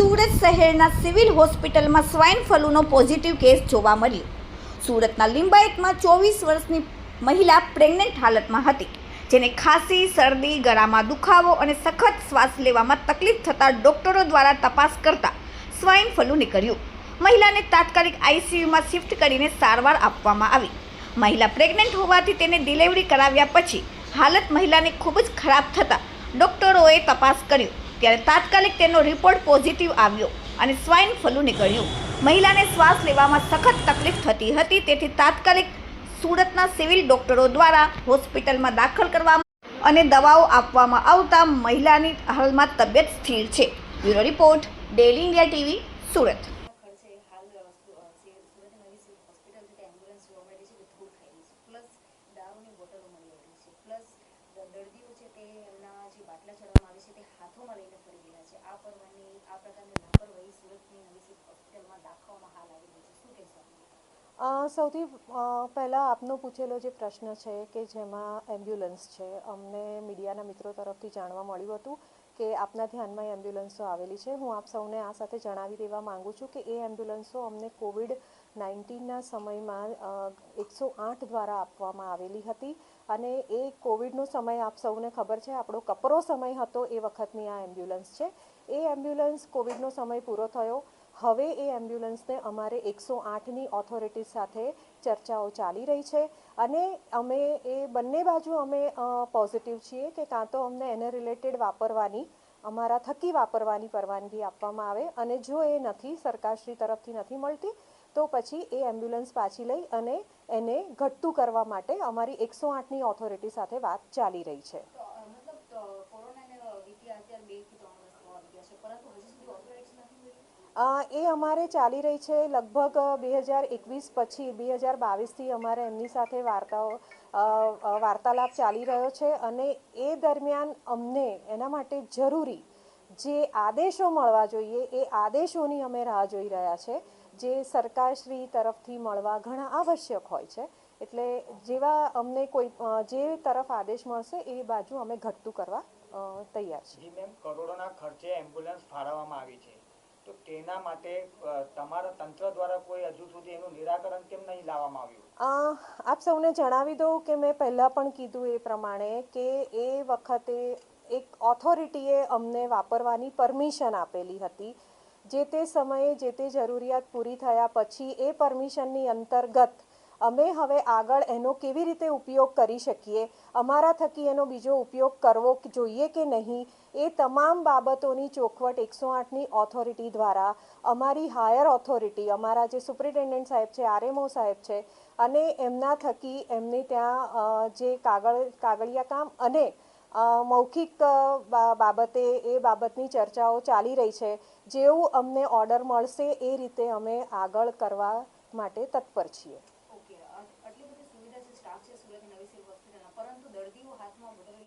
સુરત શહેરના સિવિલ હોસ્પિટલમાં swine ફ્લૂનો positive case જોવા મળ્યો. સુરતના લિંબાયતમાં ચોવીસ વર્ષની મહિલા પ્રેગ્નન્ટ હાલતમાં હતી, જેને ખાંસી, શરદી, ગળામાં દુખાવો અને સખત શ્વાસ લેવામાં તકલીફ થતાં ડોક્ટરો દ્વારા તપાસ કરતા સ્વાઇન ફ્લૂ નીકળ્યું. મહિલાને તાત્કાલિક આઈસીયુમાં શિફ્ટ કરીને સારવાર આપવામાં આવી. મહિલા પ્રેગ્નન્ટ હોવાથી તેને ડિલિવરી કરાવ્યા પછી હાલત મહિલાને ખૂબ જ ખરાબ થતાં ડોક્ટરોએ તપાસ કર્યો ત્યારે તાત્કાલિક તેનો રિપોર્ટ પોઝિટિવ આવ્યો અને સ્વાઇન ફ્લૂ નીકળ્યું. મહિલાને શ્વાસ લેવામાં સખત તકલીફ થતી હતી, તેથી તાત્કાલિક સુરતના સિવિલ ડોક્ટરો દ્વારા હોસ્પિટલમાં દાખલ કરવામાં અને દવાઓ આપવામાં આવતા મહિલાની હાલમાં તબિયત સ્થિર છે. Bureau report daily India TV, Surat. દર્દીઓ છે તે બાટલા ચડવામાં આવે છે તે હાથોમાં લઈને ફરી રહ્યા છે. આ પરવાની આ પ્રકારની લાપરવાહી સુરતની નવી હોસ્પિટલમાં દાખવવામાં હાલ આવી રહી છે. શું કહેશો સૌથી પહેલાં આપનો પૂછેલો જે પ્રશ્ન છે કે જેમાં એમ્બ્યુલન્સ છે, અમને મીડિયાના મિત્રો તરફથી જાણવા મળ્યું હતું. કે આપના ધ્યાનમાં એ એમ્બ્યુલન્સો આવેલી છે. હું આપ સૌને આ સાથે જણાવી દેવા માંગુ છું કે એ એમ્બ્યુલન્સો અમને કોવિડ નાઇન્ટીનના સમયમાં એકસો આઠ દ્વારા આપવામાં આવેલી હતી અને એ કોવિડનો સમય આપ સૌને ખબર છે, આપણો કપરો સમય હતો એ વખતની આ એમ્બ્યુલન્સ છે. એ એમ્બ્યુલન્સ કોવિડનો સમય પૂરો થયો હવે એ એમ્બ્યુલન્સને અમારે એકસો આઠની ઓથોરિટી સાથે ચર્ચાઓ ચાલી રહી છે અને અમે એ બંને બાજુ અમે પોઝિટિવ છીએ કે કાં તો અમને એને રિલેટેડ વાપરવાની, અમારા થકી વાપરવાની પરવાનગી આપવામાં આવે અને જો એ નથી, સરકારશ્રી તરફથી નથી મળતી, તો પછી એ એમ્બ્યુલન્સ પાછી લઈ અને એને ઘટતું કરવા માટે અમારી એકસો આઠની ઓથોરિટી સાથે વાત ચાલી રહી છે તો અ, મતલબ અ, કોરોનાને અ, વીત્યા અત્યારે બેથી ત્રણ વર્ષ આવી ગયા છે પરંતુ હજી સુધી ઓથોરિટી નથી મળી અ, એ અમારે ચાલી રહી છે લગભગ બે હજાર એકવીસ પછી બે હજાર બાવીસથી અમારે એમની સાથે વાર્તાઓ વાર્તાલાપ ચાલી રહ્યો છે અને એ દરમિયાન અમને એના માટે જરૂરી જે આદેશો મળવા જોઈએ એ આદેશોની અમે રાહ જોઈ રહ્યા છે. જે સરકારશ્રી તરફથી મળવા ઘણા આવશ્યક હોય છે. એટલે જેવા અમને કોઈ જે તરફ આદેશ મળશે એ બાજુ અમે ઘટતું કરવા તૈયાર છીએ. મેમ, કરોડોના ખર્ચે એમ્બ્યુલન્સ ફાળવવામાં આવી છે. તો તેના માટે તમારા તંત્ર દ્વારા કોઈ હજુ સુધી એનું નિરાકરણ કેમ નહીં લાવવામાં આવ્યું? આપ સૌને જણાવી દઉં કે મેં પહેલાં પણ કીધું એ પ્રમાણે કે એ વખતે એક ઓથોરિટીએ અમને વાપરવાની પરમિશન આપેલી હતી. જે તે સમયે જે તે જરૂરિયાત પૂરી થયા પછી એ પરમિશનની અંતર્ગત અમે હવે આગળ એનો કેવી રીતે ઉપયોગ કરી શકીએ, અમારા થકી એનો બીજો ઉપયોગ કરવો જોઈએ કે નહીં, એ તમામ બાબતોની ચોખવટ એકસો આઠની ઓથોરિટી દ્વારા અમારી હાયર ઓથોરિટી અમારા જે સુપ્રિન્ટેન્ડન્ટ સાહેબ છે, આરએમઓ સાહેબ છે, અને એમના થકી એમની ત્યાં જે કાગળ, કાગળિયા કામ અને મૌખિક બાબતે એ બાબતની ચર્ચાઓ ચાલી રહી છે, જેવું અમને ઓર્ડર મળશે એ રીતે અમે આગળ કરવા માટે તત્પર છીએ. સ્ટાફ છે નવી સિવિલ હોસ્પિટલના પરંતુ દર્દીઓ હાથમાં બોટલ